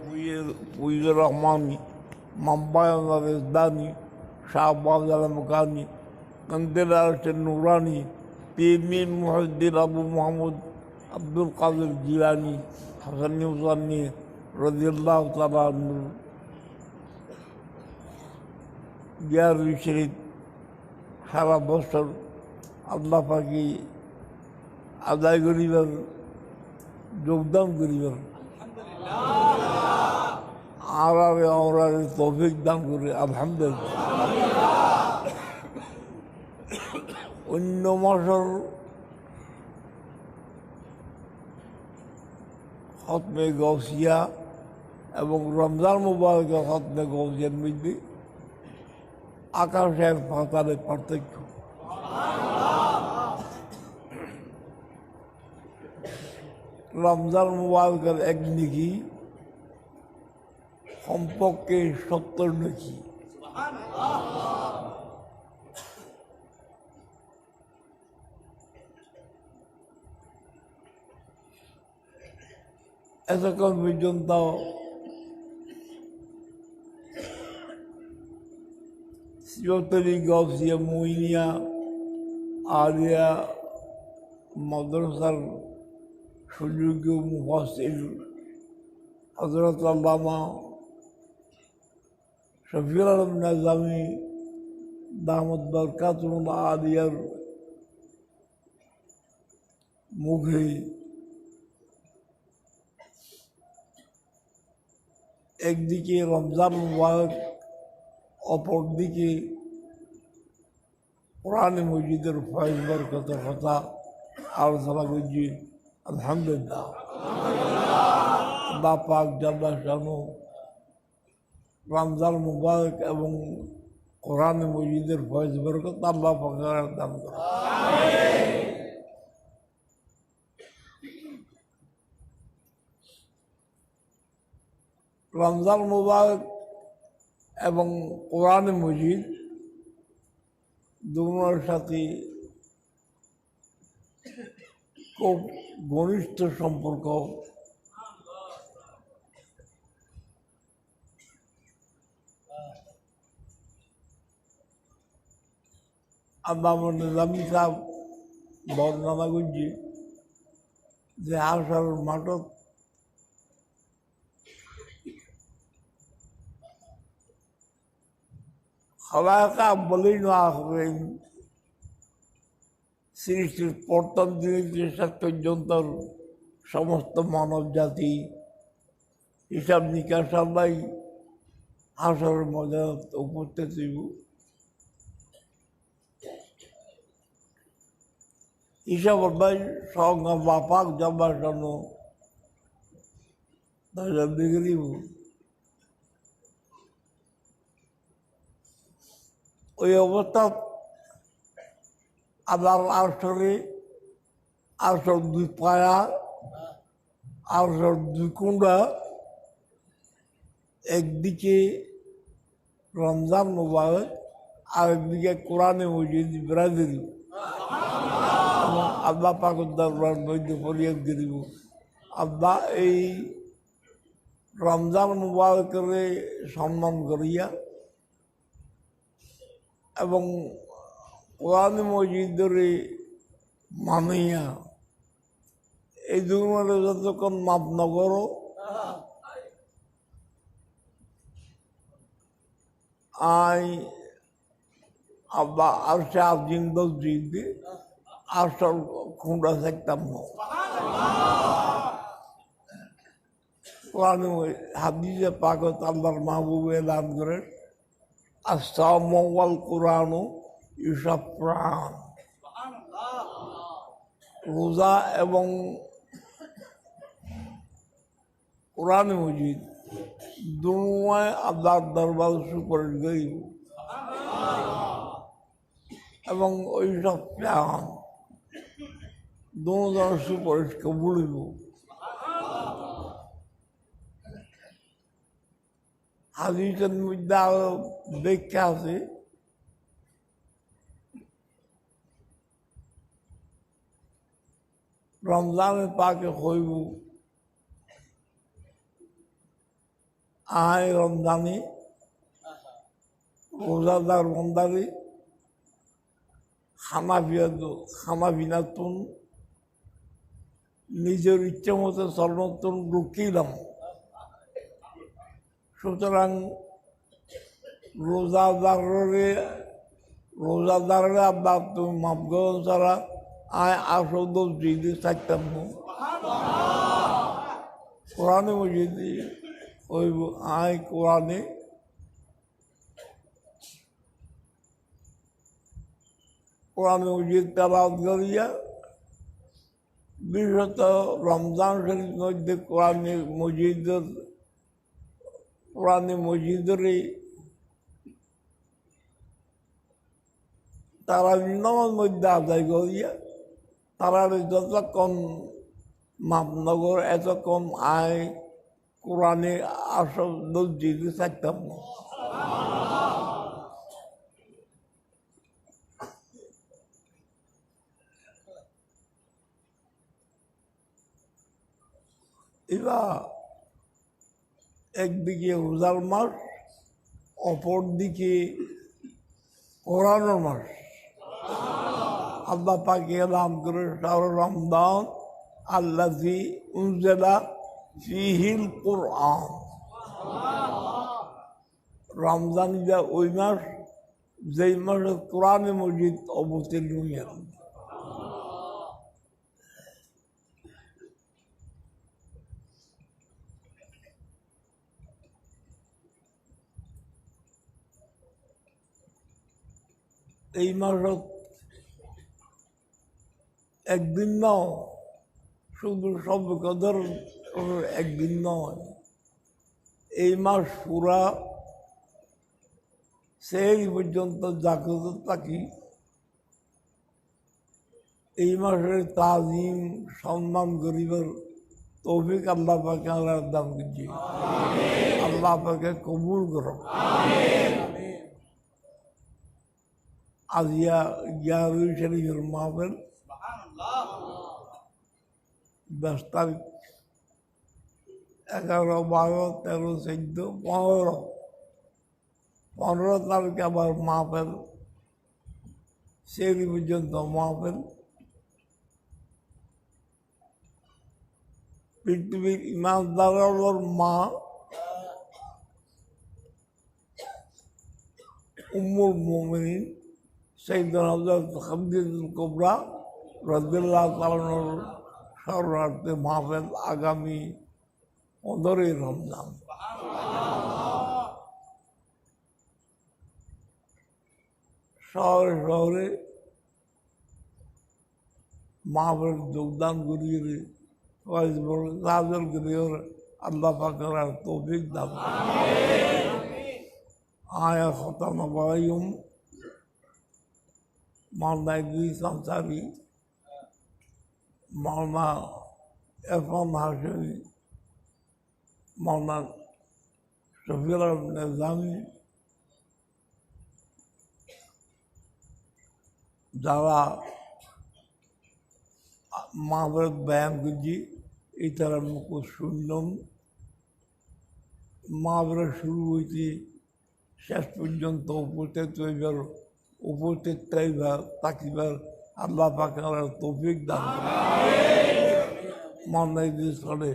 মুজিবুর রহমানি মাম্বায়ন রাজদানি শাহবাজ আলম কানি কন্দির আলসেন নুরানি পিমি মুহদ্দিন আবু মোহাম্মদ আব্দুল কাদের জিলানি হাসানি হুসানি রজিল্লাহ তালানুর জিয়ারুল শরীফ সারা বছর আল্লাহ পাখি আদায় করিবার যোগদান করিবার আমরারে তৌফিক দান করে, আলহামদুলিল্লাহ। অন্য মাসের হতমে গৌসিয়া এবং রমজান মুবারকের হতমে গৌসিয়ার মধ্যে আকাশের পাতালে পার্থক্য। রমজান মুবারকের এক নিকি সম্পর্কে সত্তর নাকি? এতক্ষণ পর্যন্ত চৌধুরী গৌসিয়া মুইনিয়া আলিয়া মাদ্রাসার সুযোগ্য মুফাসির হজরত আল্লামা শফির আলম নাজামি দামদ বরকাতুল আলিয়ার মুখে একদিকে রমজান মুবারক, অপরদিকে কোরআনে মসজিদের ফয়েজ বরকতের কথা আলোচনা করছি। আলহামদুলিল্লাহ। আল্লাহ পাক জাল্লা শানু রমজান মুবারক এবং কোরআনে মসজিদের ফয়েজ বরকত আল্লাহ পাকের দান রমজান মুবারক এবং কোরআন মজিদ দুটোর সাথে খুব ঘনিষ্ঠ সম্পর্ক আল্লাহ নিজামী সাহেব বর্ণনা করছি যে আসার মাঠত খালাকা বলেই না হবেন সৃষ্টির প্রথম দিনের শেষ পর্যন্ত সমস্ত মানব জাতি হিসাব নিকাশ সবাই হাসর মজা উপস্থিত হইব। ভাই সঙ্গে বাপাক যাবার জন্য বিগড়িব ওই অবস্থা আবার আসরে আসর দুই পায়া আসর দুই কুণ্ডা একদিকে রমজান মোবারক আর একদিকে কোরআনে মজিদ ব্রাজিল আল্লাহ পাকুর দরবার বৈদ্য ফরিয়াদ দিব। আল্লাহ এই রমজান মুবারকের সম্মান করিয়া এবং কোরআন মসজিদের মানিয়া এই দুগুণের যতক্ষণ মাপ নগর আই আব্বা আসছে আফজিন দোষ আসল থাকতাম না। কোরআন হাদিসে পাকত আল্লাহর মাহবুব এলান করেন আসামল কোরআন ইসব প্রাণ। রোজা এবং কোরআন মজিদ দুয়ায় আল্লাহর দরবার সুপারিশ করিব এবং ওই সব প্রাণ। দুজনের সুপারিশ কবুলিব হাদিসের মধ্যে আরও ব্যাখ্যা আছে। রমজানের পাকে হইব। আয় রমজানি, রোজাদার রমদারি খামা খানাফিনাতুন নিজের ইচ্ছে মতো সর্বোত্তম ঢুকিলাম সুতরাং রোজাদারে রোজাদারে আব্বার তুমি মাপ করো ছাড়া আয় আসো দোষ দিয়ে থাকতাম কোরআনে মসজিদে ওই আয় কোরআনে কোরআনে মসজিদ তালাত করিয়া বিশেষত রমজান শরীফ মধ্যে কোরআনে মসজিদের কোরআনে মসজিদেরই তারা নামাজ মধ্যে আদায় করিয়া, তারা যতক্ষণ মাপনগর, এতক্ষণ আয় কোরআনে আসল দিতে থাকতাম না। এবার একদিকে রোজার মাস, অপর দিকে কোরআনের মাস। আল্লাহ পাকে নাম করে শাহর রমদান আল্লাহি উনজেলা ফিহিল কোরআন। রমজান যা ওই মাস, যেই মাসে কোরআনে মসজিদ অবতীর্ণ হইয়া এই মাসত একদিন নাও শুধু সব কদর একদিন নয়। এই মাস পুরা সেই পর্যন্ত জাগ্রত থাকি। এই মাসের তাজিম, সম্মান করিবার তৌফিক আল্লাহ পাকে আমরা দান করছি আল্লাহ পাকে কবুল করো। আজিয়া ইয়ারুল শরীফের মাহফিল দশ তারিখ এগারো বারো তেরো চোদ্দ পনেরো পনেরো তারিখে আবার মাহফিল সেই পর্যন্ত মাহফিল পৃথিবীর ইমানদারের মা উম্মুল মোমিনিন হজরত খাদিজুল কোবরা রদুল্লাহ তালানোর শরণার্থে মাহফিল আগামী পনেরোই রমজান শহরে শহরে মাহফিল যোগদান করিয়ে তাদের করিয়ে আল্লাহ পাকের আর তৌফিক দান আয়া খতাম বায়ুম মালদা ইদ্রিস আনসারি মাওলানা এরফান হাসমি মাওলানা শফির নিজামি যারা মহাভারত ব্যায়াম করছি এই তারা মুখ শুনলাম মহাভারত শুরু হয়েছে শেষ পর্যন্ত উপস্থিত হইবার উপস্থিত থাকবার তাকিবার আল্লাহ পাকে তৌফিক দান করে মনে করে